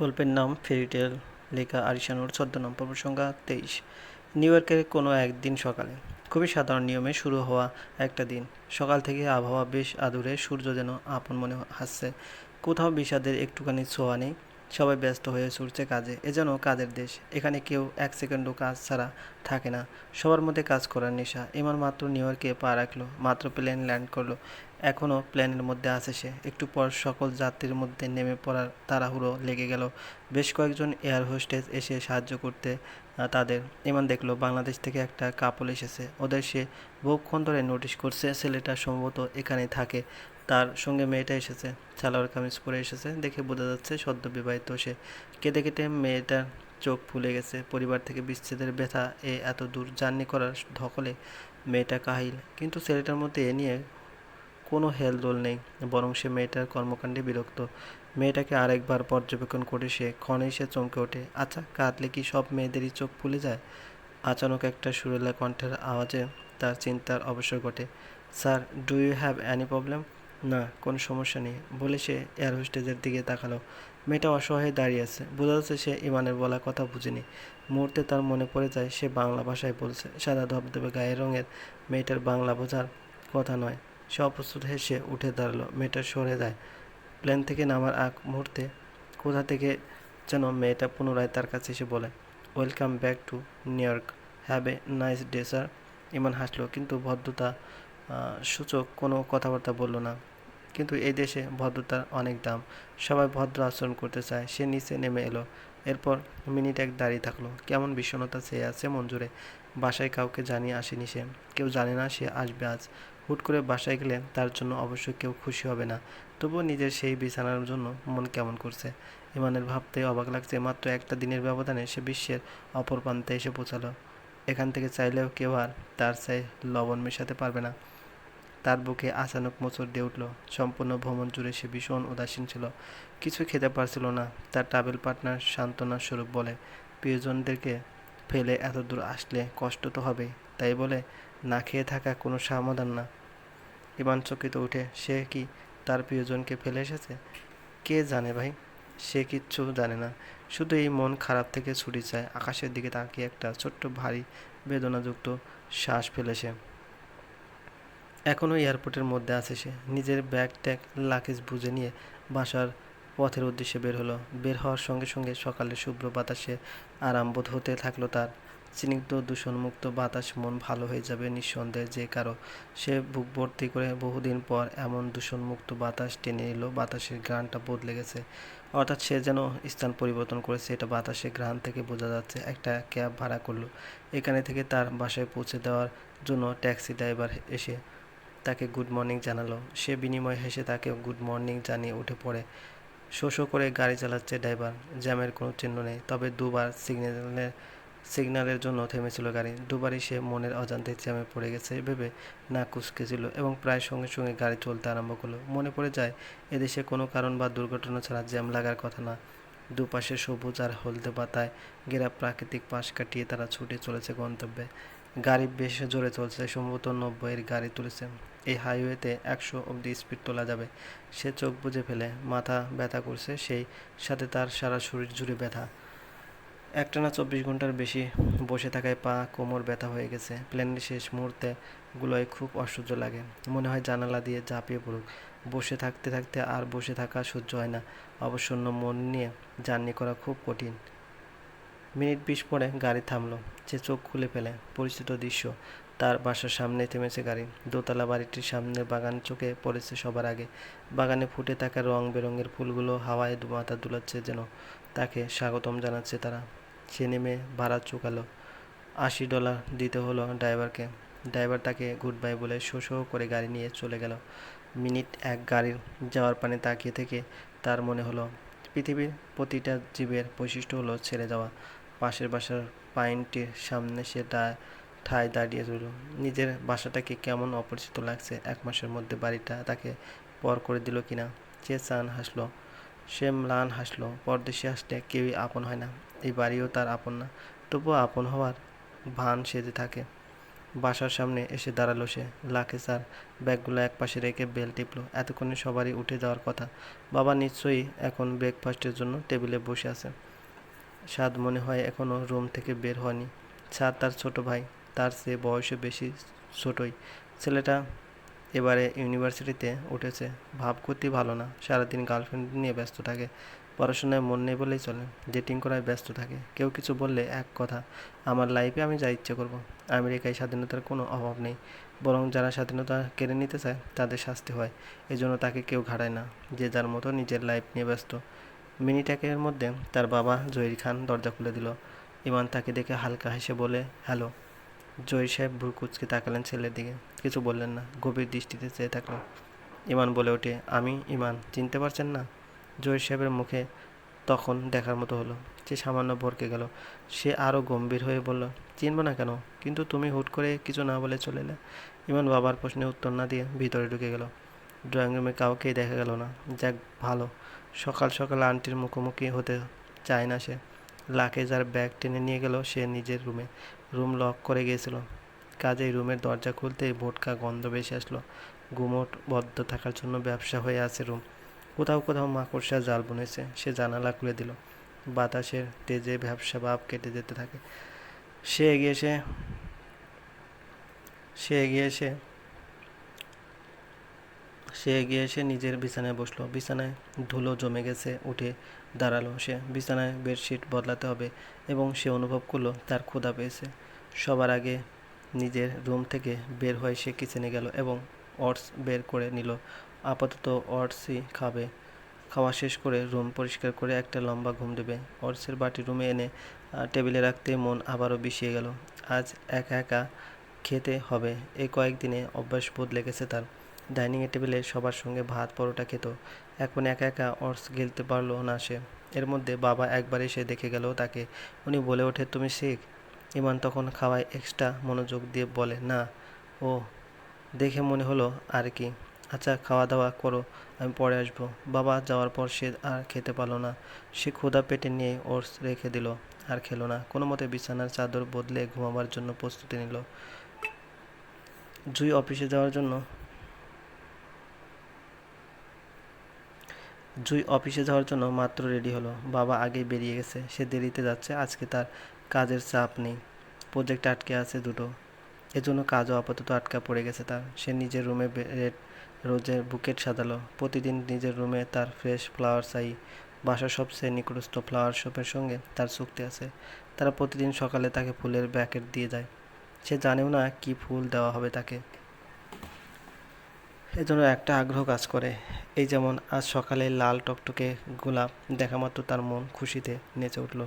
গল্পের নাম ফেরিটেল, লেখা আরিশানুর ছদ্মনাম পর্ব সংখ্যা তেইশ। নিউ ইয়র্কের কোনো একদিন সকালে, খুবই সাধারণ নিয়মে শুরু হওয়া একটা দিন। সকাল থেকে আবহাওয়া বেশ আদুরে, সূর্য যেন আপন মনে হাসছে। কোথাও বিষাদের একটুখানি ছোঁয়া নেই। সবাই ব্যস্ত হয়ে ছুটছে কাজে, এ যেন কাজের দেশ। এখানে কেউ এক সেকেন্ডও কাজ ছাড়া থাকে না। সবার মধ্যে কাজ করার নেশা। এমন মাত্র নিউ ইয়র্কে পা রাখল, মাত্র প্লেন ল্যান্ড করল। এখনও প্লেনের মধ্যে আছে সে। একটু পর সকল যাত্রীর মধ্যে নেমে পড়ার তাড়াহুড়ো লেগে গেল। বেশ কয়েকজন এয়ার হোস্টেস এসে সাহায্য করতে তাদের। এমন দেখল, বাংলাদেশ থেকে একটা কাপল এসেছে। ওদের সে বহুক্ষণ ধরে নোটিশ করছে, ছেলেটা সম্ভবত এখানে থাকে। তার সঙ্গে মেয়েটা এসেছে, সালোয়ার কামিজ পরে এসেছে, দেখে বোঝা যাচ্ছে সদ্য বিবাহিত সে। কেটে কেটে মেয়েটার চোখ ফুলে গেছে, পরিবার থেকে বিচ্ছেদের ব্যথা এ এত দূর জার্নি করার ধকলে মেয়েটা কাহিল। কিন্তু ছেলেটার মধ্যে এ নিয়ে কোনো হেলদোল নেই, বরং সে মেয়েটার কর্মকাণ্ডে বিরক্ত। মেয়েটাকে আরেকবার পর্যবেক্ষণ করে সে ক্ষণেই সে চমকে ওঠে। আচ্ছা কাঁদলে কি সব মেয়েদেরই চোখ ফুলে যায়? আচানক একটা সুরেলা কণ্ঠের আওয়াজে তার চিন্তার অবসর ঘটে। Sir, do you have any problem? না, কোনো সমস্যা নেই। বলে সে এয়ার হোস্টেজের দিকে তাকালো। মেয়েটা অসহায় দাঁড়িয়ে আছে। বোঝা যাচ্ছে সে ইমানের বলা কথা বুঝেনি। মুহূর্তে তার মনে পড়ে যায়, সে বাংলা ভাষায় বলছে। সাদা ধবধবে গায়ের রঙের মেয়েটার বাংলা বোঝার কথা নয়। সে অপ্রস্তুত হেসে উঠে দাঁড়াল। মেয়েটা সরে যায়। প্লেন থেকে নামার আগ মুহূর্তে কোথা থেকে যেন মেয়েটা পুনরায় তার কাছে এসে বলে welcome back to New York have a nice day sir Iman হাসলো, কিন্তু ভদ্রতা সূচক কোনো কথাবার্তা বলল না। কিন্তু এই দেশে ভদ্রতার অনেক দাম। সবাই ভদ্র আচরণ করতে চায়। সে নিচে নেমে এলো। এরপর মিনিট এক দাঁড়িয়ে থাকল। কেমন বিষণ্ণতা চেয়ে আছে মঞ্জুরে বাসায় কাউকে জানিয়ে আসেনি সে। কেউ জানে না সে আসবে আজ। হুট করে বাসায় গেলে তার জন্য অবশ্যই কেউ খুশি হবে না। তবুও নিজের সেই বিছানার জন্য মন কেমন করছে। ইমানের ভাবতে অবাক লাগছে। মাত্র একটা দিনের ব্যবধানে সে বিশ্বের অপর প্রান্তে এসে পৌঁছালো। এখান থেকে চাইলেও কেউ আর তার চাই লবণ মেশাতে পারবে না। তার বুকে আচানক মোচড় দিয়ে উঠল। সম্পূর্ণ ভ্রমণ জুড়ে সে ভীষণ উদাসীন ছিল। কিছু খেতে পারছিল না, তার ট্রাভেল পার্টনার সান্ত্বনা স্বরূপ বলে। প্রিয়জনদেরকে ফেলে এত দূর আসলে কষ্ট তো হবে তাই বলে, না খেয়ে থাকা কোনো সমাধান না। ইমান চকিত উঠে, সে কি তার প্রিয়জনকে ফেলে এসেছে? কে জানে ভাই, সে কিচ্ছু জানে না। শুধু এই মন খারাপ থেকে ছুটি চায়। আকাশের দিকে তাকিয়ে একটা ছোট্ট ভারী বেদনাযুক্ত শ্বাস ফেলে সে এখনও এয়ারপোর্টের মধ্যে আছে সে। নিজের ব্যাগ ট্যাগ, লাকেজ বুঝে নিয়ে বাসার পথের উদ্দেশ্যে বের হলো। বের হওয়ার সঙ্গে সঙ্গে সকালে শুভ্র বাতাসে আরাম বোধ হতে থাকল তার। স্নিগ্ধ, দূষণমুক্ত বাতাস মন ভালো হয়ে যাবে নিঃসন্দেহে যে কারও। সে বুক ভর্তি করে বহুদিন পর এমন দূষণমুক্ত বাতাস টেনে এলো, বাতাসের ঘ্রাণটা বদলে গেছে। অর্থাৎ সে যেন স্থান পরিবর্তন করেছে, এটা বাতাসের ঘ্রাণ থেকে বোঝা যাচ্ছে। একটা ক্যাব ভাড়া করল। এখানে থেকে তার বাসায় পৌঁছে দেওয়ার জন্য ট্যাক্সি ড্রাইভার এসে তাকে গুড মর্নিং জানালো। সে বিনিময়ে হেসে তাকে গুড মর্নিং জানিয়ে উঠে পড়ে। শো শো করে গাড়ি চালাচ্ছে ড্রাইভার জ্যামের কোনো চিহ্ন নেই। তবে দুবার সিগন্যালের সিগন্যালের জন্য থেমেছিল গাড়ি। দুবারই সে মনের অজান্তে জ্যামে পড়ে গেছে ভেবে না কুচকেছিল এবং প্রায় সঙ্গে সঙ্গে গাড়ি চলতে আরম্ভ করল। মনে পড়ে যায়, এদেশে কোনো কারণ বা দুর্ঘটনা ছাড়া জ্যাম লাগার কথা না। দুপাশে সবুজ আর হলদে পাতায় ঘেরা প্রাকৃতিক পাশ কাটিয়ে তারা ছুটে চলেছে গন্তব্যে। গাড়ি বেশ জোরে চলছে, সম্ভবত নব্বইয়ের গাড়ি তুলেছে। এই হাইওয়েতে একশো অবধি স্পিড তোলা যাবে। সে চোখ বুজে ফেলে, মাথা ব্যথা করছে, সেই সাথে তার সারা শরীর জুড়ে ব্যথা। একটানা চব্বিশ ঘণ্টার বেশি বসে থাকায় পা কোমর ব্যথা হয়ে গেছে। প্লেনের শেষ মুহূর্তে গুলোয় খুব অসহ্য লাগে। মনে হয় জানালা দিয়ে ঝাঁপিয়ে পড়ুক। বসে থাকতে থাকতে আর বসে থাকা সহ্য হয় না। অবসন্ন মন নিয়ে জার্নি করা খুব কঠিন। মিনিট বিশ পরে গাড়ি থামলো। সে চোখ খুলে ফেলে, পরিচিত দৃশ্য। তার বাসার সামনে থেমেছে গাড়ি। দোতলা বাড়িটির সামনের বাগান চোখে পড়েছে সবার আগে। বাগানে ফুটে থাকা রং বেরঙের ফুলগুলো হাওয়ায় মাথা দুলাচ্ছে যেন। তাকে স্বাগতম জানাচ্ছে তারা। সে নেমে ভাড়া চুকালো। আশি ডলার দিতে হলো ড্রাইভারকে। ড্রাইভার তাকে গুড বাই বলে শো শো করে গাড়ি নিয়ে চলে গেল। মিনিট এক গাড়ির যাওয়ার পানে তাকিয়ে থেকে তার মনে হলো, পৃথিবীর প্রতিটা জীবের বৈশিষ্ট্য হলো ছেড়ে যাওয়া। পাশের বাসার পাইনটির সামনে সে ঠায় দাঁড়িয়ে রইল। নিজের বাসাটাকে কেমন অপরিচিত লাগছে এক মাসের মধ্যে বাড়িটা তাকে পর করে দিল কিনা? সে চান হাসলো। সে ম্লান হাসলো। পরদেশে আসলে কেউই আপন হয় না। এই বাড়িও তার আপন না। তবুও আপন হওয়ার ভান সেজে থাকে। বাসার সামনে এসে দাঁড়াল সে। লাখে স্যার ব্যাগগুলো এক পাশে রেখে বেল টিপলো। এতক্ষণে সবারই উঠে যাওয়ার কথা। বাবা নিশ্চয়ই এখন ব্রেকফাস্টের জন্য টেবিলে বসে আছে। সাদ মনে হয় এখনও রুম থেকে বের হয়নি। সাদ তার ছোট ভাই, তার সে বয়সে বেশি ছোটই। ছেলেটা এবারে ইউনিভার্সিটিতে উঠেছে। ভাব করতে ভালো না, সারাদিন গার্লফ্রেন্ড নিয়ে ব্যস্ত থাকে। পড়াশোনায় মন নেই বলেই চলে ডেটিং করায় ব্যস্ত থাকে। কেউ কিছু বললে এক কথা, আমার লাইফে আমি যা ইচ্ছে করব, আমেরিকায় স্বাধীনতার কোনো অভাব নেই। বরং যারা স্বাধীনতা কেড়ে নিতে চায়, তাদের শাস্তি হয়। এজন্য তাকে কেউ ঘাড়ায় না, যে যার মতো নিজের লাইফ নিয়ে ব্যস্ত। মিনিট একের মধ্যে তার বাবা জহির খান দরজা খুলে দিল। ইমান তাকে দেখে হালকা হেসে বলে, হ্যালো। জহির সাহেব ভ্রু কুচকে তাকালেন ছেলের দিকে। কিছু বললেন না, গভীর দৃষ্টিতে চেয়ে থাকল। ইমান বলে ওঠে, আমি ইমান চিনতে পারছেন না? জহির সাহেবের মুখে তখন দেখার মতো হলো, সে সামান্য ভরকে গেল। সে আরও গম্ভীর হয়ে বলল, চিনব না কেন? কিন্তু তুমি হুট করে কিছু না বলে চলে এলে? ইমান বাবার প্রশ্নে উত্তর না দিয়ে ভিতরে ঢুকে গেল। ড্রয়িং রুমে কাউকেই দেখা গেল না। যাক, ভালো। সকাল সকাল আন্টির মুখোমুখি হতে চায় না সে। লাকেজ আর ব্যাগ টেনে নিয়ে গেল সে নিজের রুমে। রুম লক করে গিয়েছিল। কাজেই রুমের দরজা খুলতেই ভোটকা গন্ধ বেশি আসলো। গুমোট বদ্ধ থাকার জন্য ব্যবসা হয়ে আছে রুম। কোথাও কোথাও মাকড়সা জাল বুনেছে। সে জানালা খুলে দিল। বাতাসের তেজে ব্যবসা ভাব কেটে যেতে থাকে। সে এগিয়ে এসে সে এগিয়ে এসে সে এগিয়ে এসে নিজের বিছানায় বসল। বিছানায় ধুলো জমে গেছে, উঠে দাঁড়াল সে। বিছানায় বেডশিট বদলাতে হবে এবং সে অনুভব করল তার ক্ষুধা পেয়েছে। সবার আগে নিজের রুম থেকে বের হয়ে সে কিচেনে গেল এবং অটস বের করে নিল। আপাতত অটসই খাবে। খাওয়া শেষ করে রুম পরিষ্কার করে একটা লম্বা ঘুম দেবে। অটসের বাটি রুমে এনে টেবিলে রাখতে মন আবারও বিষিয়ে গেল। আজ একা একা খেতে হবে। এই কয়েকদিনে অভ্যাস বদলে গেছে তার। ডাইনিংয়ের টেবিলে সবার সঙ্গে ভাত, পরোটা খেত। এখন একা একা অর্স গিলতে পারল না সে। এর মধ্যে বাবা একবার এসে দেখে গেল তাকে। উনি বলে ওঠে, তুমি শিখ? ইমান তখন খাওয়ায় এক্সট্রা মনোযোগ দিয়ে বলে, না। ও দেখে মনে হলো, আর কি? আচ্ছা খাওয়া দাওয়া করো, আমি পরে আসব। বাবা যাওয়ার পর সে আর খেতে পারল না। সে ক্ষুধা পেটে নিয়ে ওটস রেখে দিল, আর খেলো না। কোনো মতে বিছানার চাদর বদলে ঘুমাবার জন্য প্রস্তুতি নিল। জুই অফিসে যাওয়ার জন্য জুই অফিসে যাওয়ার জন্য মাত্র রেডি হলো। বাবা আগেই বেরিয়ে গেছে। সে দেরিতে যাচ্ছে। আজকে তার কাজের চাপ নেই। প্রজেক্ট আটকে আছে দুটো। এজন্য কাজও আপাতত আটকা পড়ে গেছে তার। সে নিজের রুমে রোজের বুকেট সাজালো। প্রতিদিন নিজের রুমে তার ফ্রেশ ফ্লাওয়ার চাই। বাসার সবচেয়ে নিকটস্থ ফ্লাওয়ার শপের সঙ্গে তার চুক্তি আছে। তারা প্রতিদিন সকালে তাকে ফুলের ব্যাকেট দিয়ে যায়। সে জানেও না কি ফুল দেওয়া হবে তাকে। এজন্য একটা আগ্রহ কাজ করে। এই যেমন আজ সকালে লাল টকটকে গোলাপ দেখা মাত্র তার মন খুশিতে নেচে উঠল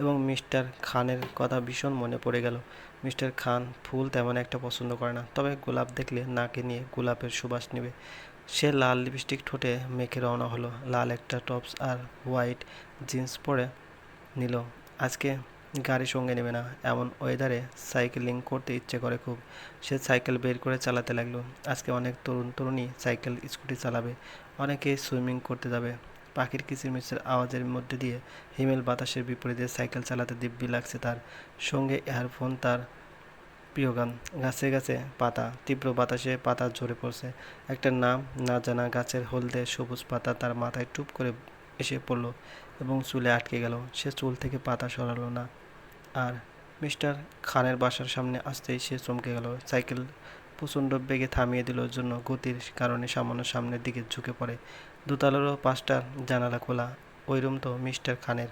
এবং মিস্টার খানের কথা ভীষণ মনে পড়ে গেল। মিস্টার খান ফুল তেমন একটা পছন্দ করে না, তবে গোলাপ দেখলে নাকে নিয়ে গোলাপের সুবাস নেবে। সে লাল লিপস্টিক ঠোঁটে মেখে রওনা হলো। লাল একটা টপস আর হোয়াইট জিন্স পরে নিল। আজকে গাড়ি সঙ্গে নেবে না। এমন ওয়েদারে সাইকেলিং করতে ইচ্ছে করে খুব। সে সাইকেল বের করে চালাতে লাগল। আজকে অনেক তরুণ তরুণী সাইকেল স্কুটি চালাবে। অনেকে সুইমিং করতে যাবে। পাখির কিচিরমিচির আওয়াজের মধ্যে দিয়ে হিমেল বাতাসের বিপরীতে সাইকেল চালাতে দিব্যি লাগছে তার। সঙ্গে এয়ারফোন তার প্রিয় গান। গাছে গাছে পাতা, তীব্র বাতাসে পাতা ঝরে পড়ছে। একটা নাম না জানা গাছের হলদে সবুজ পাতা তার মাথায় টুপ করে এসে পড়ল। এবং চুলে আটকে গেল। সে চুল থেকে পাতা সরালো না। আর মিস্টার খানের বাসার সামনে আসতেই সে চমকে গেল। সাইকেল প্রচণ্ড বেগে থামিয়ে দিল জন্য। গতির কারণে সামান্য সামনের দিকে ঝুঁকে পড়ে। দোতলারও পাঁচটা জানালা খোলা। ওই রুম তো মিস্টার খানের।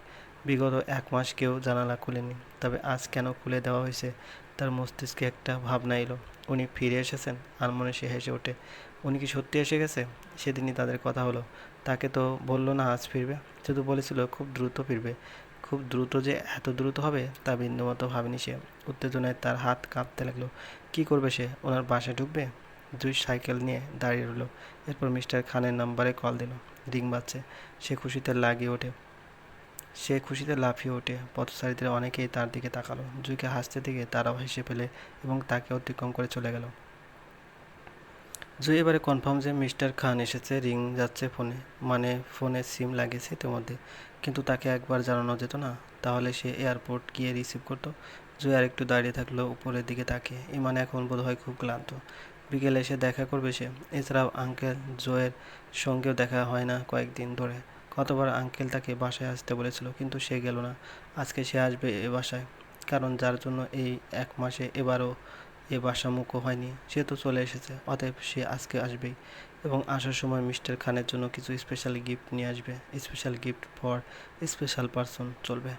বিগত এক মাস কেউ জানালা খুলেনি। তবে আজ কেন খুলে দেওয়া হয়েছে, তার মস্তিষ্কে একটা ভাবনা এলো। উনি ফিরে এসেছেন আর মনে সে হেসে ওঠে। উনি কি সত্যি এসে গেছে? সেদিনই তাদের কথা হলো। তাকে তো বলল না, আজ ফিরবে। শুধু বলেছিল, খুব দ্রুত ফিরবে। খুব দ্রুত যে এত দ্রুত হবে, তা বিন্দুমতো ভাবেনি সে। উত্তেজনায় তার হাত কাঁপতে লাগল। কি করবে সে? ওনার বাসে ঢুকবে? দুই সাইকেল নিয়ে দাঁড়িয়ে রইল। এরপর মিস্টার খানের নাম্বারে কল দিল। রিং বাজছে। সে খুশিতে লাগিয়ে ওঠে। সে খুশিতে লাফিয়ে ওঠে। পথচারীদের অনেকেই তার দিকে তাকালো। জুইকে হাসতে দিকে তারাও হেসে ফেলে এবং তাকে অতিক্রম করে চলে গেল। জুই এবারে কনফার্ম যে মিস্টার খান এসেছে রিং যাচ্ছে ফোনে মানে ফোনে সিম লাগিয়েছে ইতিমধ্যে, কিন্তু তাকে একবার জানানো যেত না, তাহলে সে এয়ারপোর্ট গিয়ে রিসিভ করতো। জুই আর একটু দাঁড়িয়ে থাকল উপরের দিকে তাকিয়ে ইমান এখন বোধহয় খুব ক্লান্ত। বিকেলে এসে দেখা করবে সে এছাড়াও আঙ্কেল জয়ের সঙ্গেও দেখা হয় না কয়েকদিন ধরে। কতবার আঙ্কেল তাকে বাসায় আসতে বলেছিল, কিন্তু সে গেল না। আজকে সে আসবে এ বাসায়, কারণ যার জন্য এই এক মাসে এবারও এ বাসা মুখও হয়নি, সে তো চলে এসেছে, অতএব সে আজকে আসবেই। এবং আসার সময় মিস্টার খানের জন্য কিছু স্পেশাল গিফট নিয়ে আসবে special gift for special person চলবে।